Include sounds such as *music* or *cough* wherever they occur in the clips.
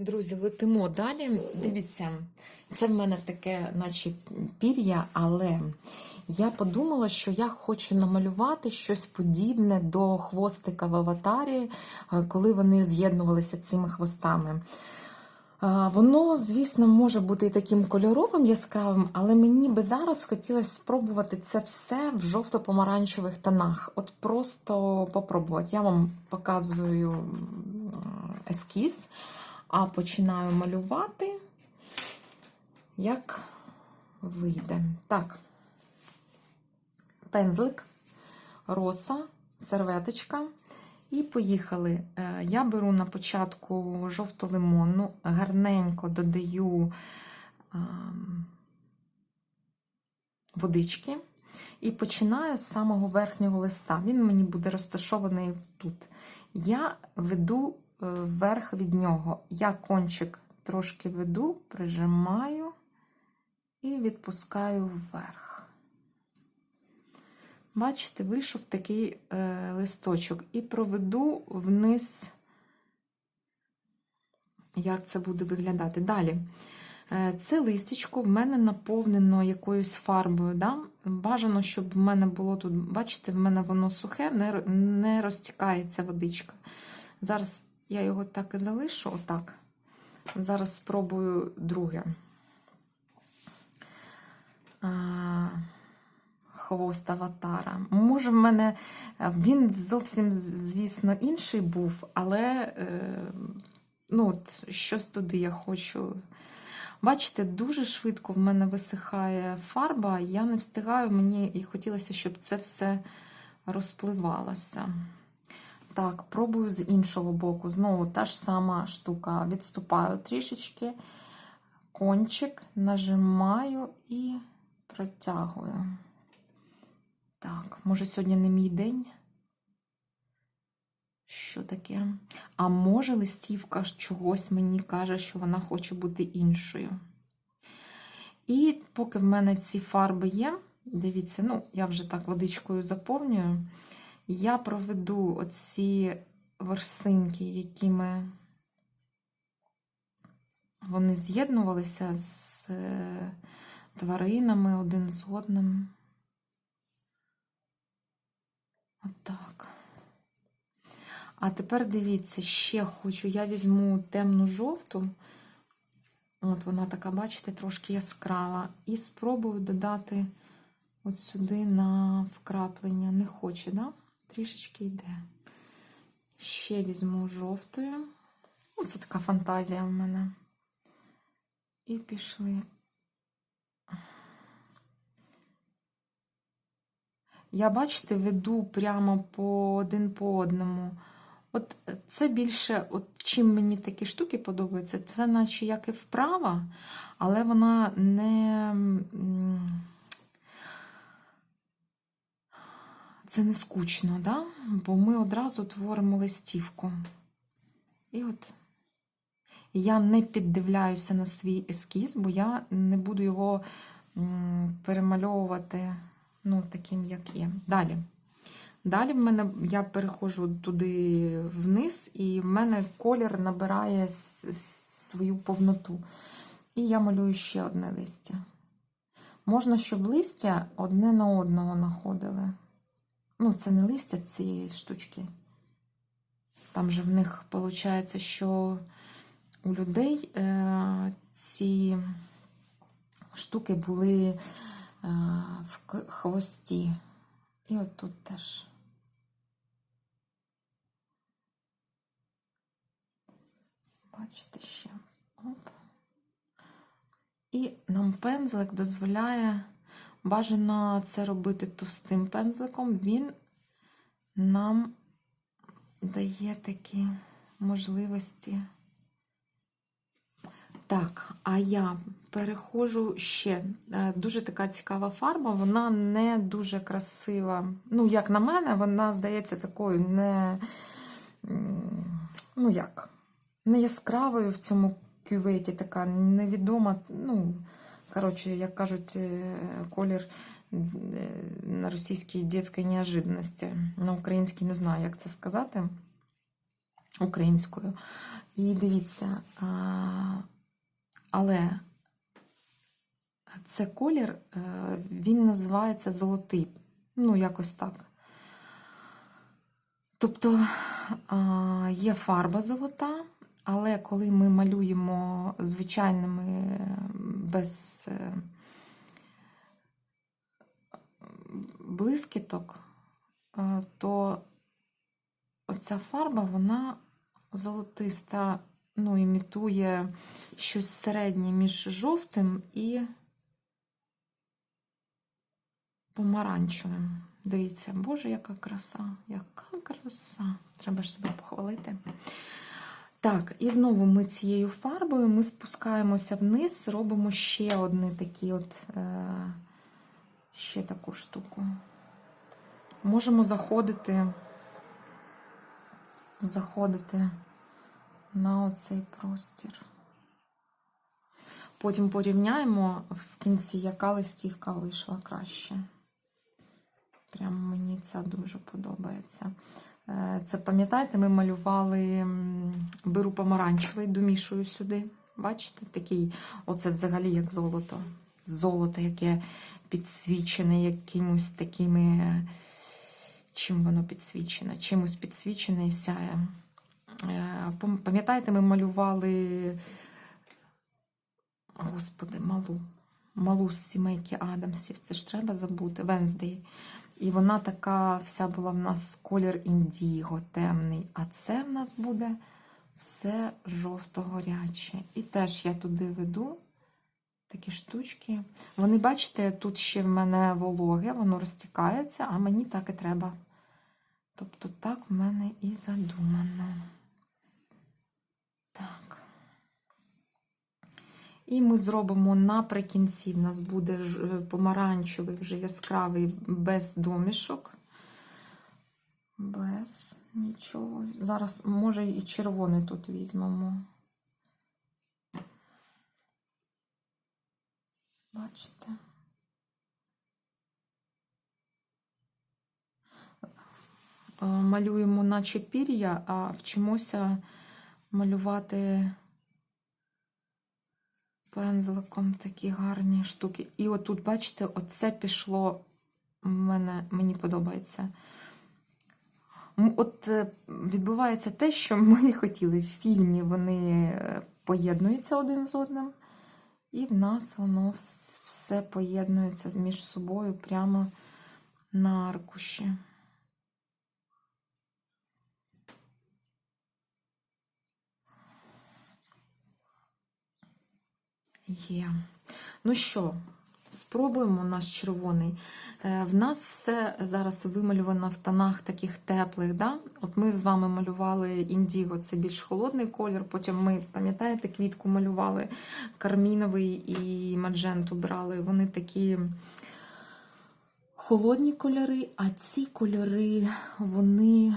Друзі, летимо далі. Дивіться, це в мене таке, наче пір'я, але я подумала, що я хочу намалювати щось подібне до хвостика в аватарі, е, коли вони з'єднувалися цими хвостами. Воно, звісно, може бути і таким кольоровим яскравим, але мені би зараз хотілося спробувати це все в жовто-помаранчевих тонах. От просто попробувати. Я вам показую ескіз, а починаю малювати, як вийде. Так, пензлик, роса, серветочка. І поїхали. Е, Я беру на початку жовто-лимонну, гарненько додаю водички і починаю з самого верхнього листа. Він мені буде розташований тут. Я веду вверх від нього. Я кончик трошки веду, прижимаю і відпускаю вверх. Бачите, вийшов такий е, листочок. І проведу вниз, як це буде виглядати. Далі. Е, це листячко в мене наповнено якоюсь фарбою. Да? Бажано, щоб в мене було тут, бачите, в мене воно сухе, не, не розтікається водичка. Зараз я його так і залишу, отак. Зараз спробую друге. А, хвост аватара. Може, в мене він зовсім, звісно, інший був, але е, ну, от, щось туди я хочу. Бачите, дуже швидко в мене висихає фарба, я не встигаю, мені і хотілося, щоб це все розпливалося. Так, пробую з іншого боку. Знову та ж сама штука. Відступаю трішечки, кончик, нажимаю і протягую. Так, може, сьогодні не мій день? Що таке? А може, листівка чогось мені каже, що вона хоче бути іншою. І поки в мене ці фарби є, дивіться, ну, я вже так водичкою заповнюю, я проведу оці версинки, якими вони з'єднувалися з е, тваринами один з одним. Отак. А тепер дивіться, ще хочу. Я візьму темну жовту. От вона така, бачите, трошки яскрава. І спробую додати от сюди на вкраплення. Не хоче, да? Трішечки йде. Ще візьму жовтою. Це така фантазія в мене. І пішли. Я, бачите, веду прямо по один по одному. От це більше, от чим мені такі штуки подобаються, це наче як і вправа, але вона не. Це не скучно, да? бо ми одразу творимо листівку. І от я не піддивляюся на свій ескіз, бо я не буду його перемальовувати ну, таким, як є. Далі. Далі в мене я переходжу туди вниз, і в мене колір набирає свою повноту. І я малюю ще одне листя. Можна, щоб листя одне на одного находили. Ну, це не листя цієї штучки. Там же в них виходить, що у людей е, ці штуки були е, в хвості. І от тут теж. Бачите ще. Оп. І нам пензлик дозволяє бажано це робити товстим пензликом. Він нам дає такі можливості. Так, а я переходжу ще. Е, дуже така цікава фарба, вона не дуже красива. Ну, як на мене, вона здається такою не, ну як, не яскравою в цьому кюветі, така невідома. ну, Коротше, як кажуть, е, колір е, на російській дитячої неожиданності. На українській не знаю, як це сказати. українською. І дивіться, але це колір, е, він називається золотий. Ну, якось так. Тобто є фарба золота, але коли ми малюємо звичайними без е, блискіток, е, то оця фарба, вона золотиста, ну, імітує щось середнє між жовтим і помаранчевим. Дивіться, Боже, яка краса, яка краса. Треба ж себе похвалити. Так, і знову ми цією фарбою ми спускаємося вниз, робимо ще одні такі от, е, ще таку штуку. Можемо заходити, заходити на оцей простір. Потім порівняємо в кінці, яка листівка вийшла краще. Прямо мені ця дуже подобається. Е, Це пам'ятаєте, ми малювали беру помаранчевий, домішую сюди. Бачите, такий, оце взагалі як золото. Золото, яке підсвічене якимось такими. Чим воно підсвічене? Чимось підсвічене і сяє. Е, Пам'ятаєте, ми малювали, господи, малу. Малу з сімейки Адамсів. Це ж треба забути. Венздей. І вона така вся була в нас колір індіго, темний. А це в нас буде все жовто-горяче. І теж я туди веду такі штучки. Вони, бачите, тут ще в мене вологе, воно розтікається, а мені так і треба. Тобто так в мене і задумано. Так. І ми зробимо наприкінці. В нас буде е, помаранчевий, вже яскравий, без домішок. Без нічого. Зараз, може, і червоний тут візьмемо. Бачите? Е, Малюємо наче пір'я, а вчимося малювати пензликом такі гарні штуки. І отут, бачите, оце пішло мене, мені подобається. От е, відбувається те, що ми *laughs* хотіли в фільмі, вони е, поєднуються один з одним, і в нас воно все поєднується між собою прямо на аркуші. Є. Ну що, спробуємо наш червоний. Е, В нас все зараз вималювано в тонах таких теплих. Да? От ми з вами малювали індіго, це більш холодний колір. Потім ми, пам'ятаєте, квітку малювали карміновий і мадженту брали. Вони такі холодні кольори, а ці кольори, вони.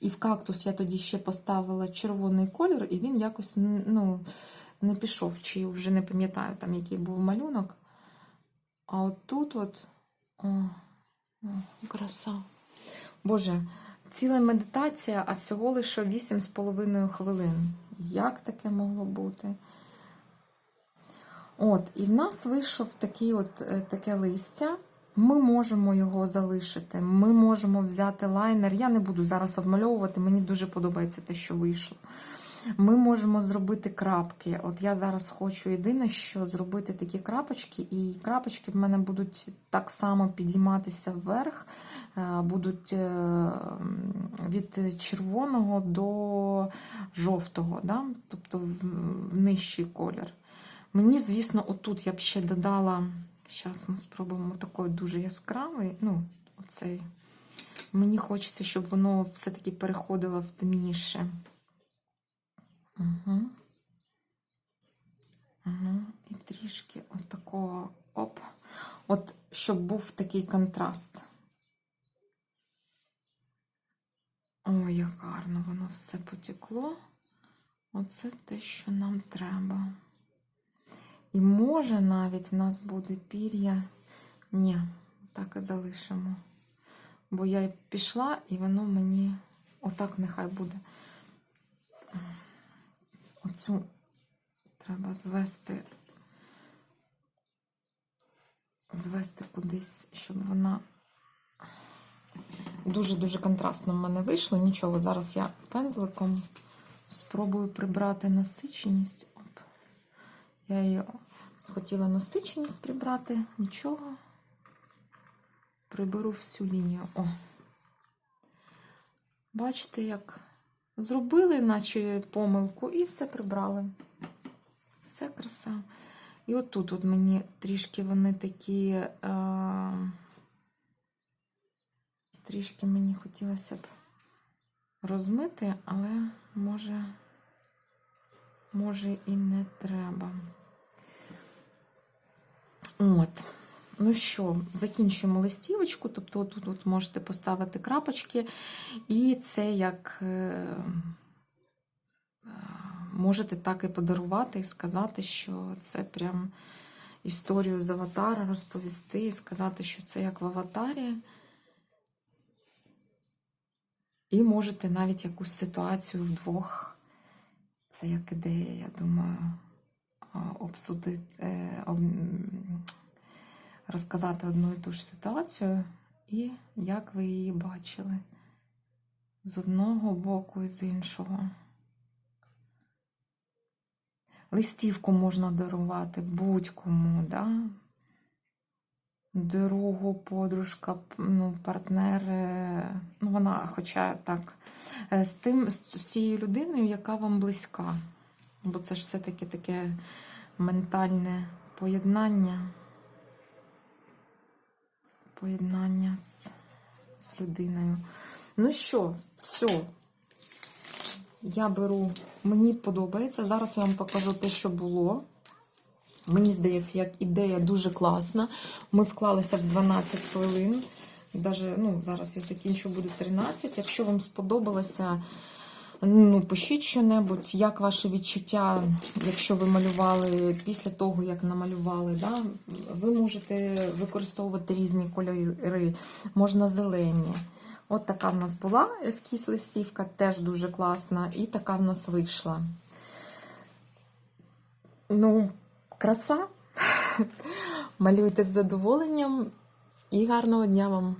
І в кактус я тоді ще поставила червоний колір, і він якось ну, не пішов, чи вже не пам'ятаю, там, який був малюнок. А от тут от. О, о, краса. Боже, ціла медитація, а всього лише 8,5 хвилин. Як таке могло бути? От, і в нас вийшов такий от, е, таке листя. Ми можемо його залишити. Ми можемо взяти лайнер. Я не буду зараз обмальовувати, мені дуже подобається те, що вийшло. Ми можемо зробити крапки. От я зараз хочу єдине, що зробити такі крапочки, і крапочки в мене будуть так само підійматися вверх, е, будуть е, від червоного до жовтого, да? тобто в, нижчий колір. Мені, звісно, отут я б ще додала. Зараз ми спробуємо такий дуже яскравий. Ну, оцей. Мені хочеться, щоб воно все-таки переходило в темніше. Угу. Угу. І трішки от такого оп. От, щоб був такий контраст. Ой, як гарно воно все потекло. Оце те, що нам треба. І може навіть в нас буде пір'я. Ні, так і залишимо. Бо я пішла, і воно мені отак нехай буде. Оцю треба звести, звести кудись, щоб вона дуже-дуже контрастно в мене вийшло. Нічого, зараз я пензликом спробую прибрати насиченість. Оп. Я її хотіла насиченість прибрати, нічого. Приберу всю лінію. О. Бачите, як зробили, наче помилку, і все прибрали. Все краса. І отут от мені трішки вони такі. Е- трішки мені хотілося б розмити, але може, може і не треба. От. Ну що, закінчуємо листівочку, тобто тут, тут можете поставити крапочки, і це як е, е, можете так і подарувати, і сказати, що це прям історію з аватара розповісти, і сказати, що це як в аватарі. І можете навіть якусь ситуацію вдвох, це як ідея, я думаю, обсудити, е, розказати одну і ту ж ситуацію, і як ви її бачили з одного боку і з іншого. Листівку можна дарувати будь-кому, да? другу, подружка, ну, партнер, ну вона, хоча так, е, з тим, з цією людиною, яка вам близька. Бо це ж все-таки таке ментальне поєднання. Поєднання з, з людиною. Ну що, все. Я беру, мені подобається. Зараз я вам покажу те, що було. Мені здається, як ідея дуже класна. Ми вклалися в 12 хвилин. Даже, ну, зараз я закінчу, буде 13. Якщо вам сподобалося, ну, пишіть що-небудь, як ваші відчуття, якщо ви малювали після того, як намалювали. Да? Ви можете використовувати різні кольори, можна зелені. От така в нас була ескіз листівка, теж дуже класна, і така в нас вийшла. Ну, краса. *laughs* Малюйте з задоволенням і гарного дня вам!